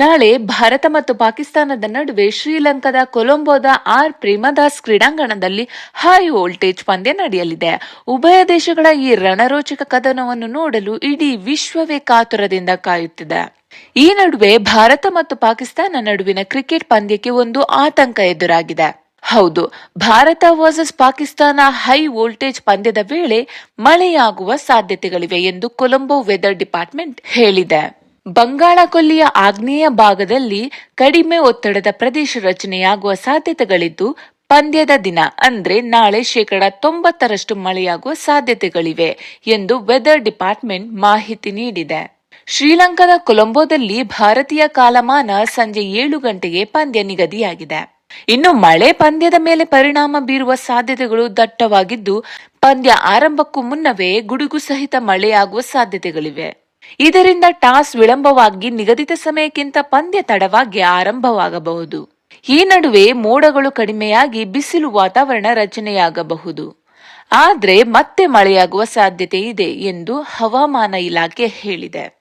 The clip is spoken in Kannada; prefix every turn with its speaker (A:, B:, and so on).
A: ನಾಳೆ ಭಾರತ ಮತ್ತು ಪಾಕಿಸ್ತಾನದ ನಡುವೆ ಶ್ರೀಲಂಕಾದ ಕೊಲಂಬೋದ ಆರ್ ಪ್ರೇಮದಾಸ್ ಕ್ರೀಡಾಂಗಣದಲ್ಲಿ ಹೈ ವೋಲ್ಟೇಜ್ ಪಂದ್ಯ ನಡೆಯಲಿದೆ. ಉಭಯ ದೇಶಗಳ ಈ ರಣರೋಚಕ ಕದನವನ್ನು ನೋಡಲು ಇಡೀ ವಿಶ್ವವೇ ಕಾತುರದಿಂದ ಕಾಯುತ್ತಿದೆ. ಈ ನಡುವೆ ಭಾರತ ಮತ್ತು ಪಾಕಿಸ್ತಾನ ನಡುವಿನ ಕ್ರಿಕೆಟ್ ಪಂದ್ಯಕ್ಕೆ ಒಂದು ಆತಂಕ ಎದುರಾಗಿದೆ. ಹೌದು, Bharat versus Pakistan high voltage ಪಂದ್ಯದ ವೇಳೆ ಮಳೆಯಾಗುವ ಸಾಧ್ಯತೆಗಳಿವೆ ಎಂದು ಕೊಲಂಬೋ ವೆದರ್ ಡಿಪಾರ್ಟ್ಮೆಂಟ್ ಹೇಳಿದೆ. ಬಂಗಾಳ ಕೊಲ್ಲಿಯ ಆಗ್ನೇಯ ಭಾಗದಲ್ಲಿ ಕಡಿಮೆ ಒತ್ತಡದ ಪ್ರದೇಶ ರಚನೆಯಾಗುವ ಸಾಧ್ಯತೆಗಳಿದ್ದು, ಪಂದ್ಯದ ದಿನ, ಅಂದ್ರೆ ನಾಳೆ ಶೇಕಡ ತೊಂಬತ್ತರಷ್ಟು ಮಳೆಯಾಗುವ ಸಾಧ್ಯತೆಗಳಿವೆ ಎಂದು ವೆದರ್ ಡಿಪಾರ್ಟ್ಮೆಂಟ್ ಮಾಹಿತಿ ನೀಡಿದೆ. ಶ್ರೀಲಂಕಾದ ಕೊಲಂಬೋದಲ್ಲಿ ಭಾರತೀಯ ಕಾಲಮಾನ ಸಂಜೆ ಏಳು ಗಂಟೆಗೆ ಪಂದ್ಯ ನಿಗದಿಯಾಗಿದೆ. ಇನ್ನು ಮಳೆ ಪಂದ್ಯದ ಮೇಲೆ ಪರಿಣಾಮ ಬೀರುವ ಸಾಧ್ಯತೆಗಳು ದಟ್ಟವಾಗಿದ್ದು, ಪಂದ್ಯ ಆರಂಭಕ್ಕೂ ಮುನ್ನವೇ ಗುಡುಗು ಸಹಿತ ಮಳೆಯಾಗುವ ಸಾಧ್ಯತೆಗಳಿವೆ. ಇದರಿಂದ ಟಾಸ್ ವಿಳಂಬವಾಗಿ ನಿಗದಿತ ಸಮಯಕ್ಕಿಂತ ಪಂದ್ಯ ತಡವಾಗಿ ಆರಂಭವಾಗಬಹುದು. ಈ ನಡುವೆ ಮೋಡಗಳು ಕಡಿಮೆಯಾಗಿ ಬಿಸಿಲು ವಾತಾವರಣ ರಚನೆಯಾಗಬಹುದು. ಆದರೆ ಮತ್ತೆ ಮಳೆಯಾಗುವ ಸಾಧ್ಯತೆ ಇದೆ ಎಂದು ಹವಾಮಾನ ಇಲಾಖೆ ಹೇಳಿದೆ.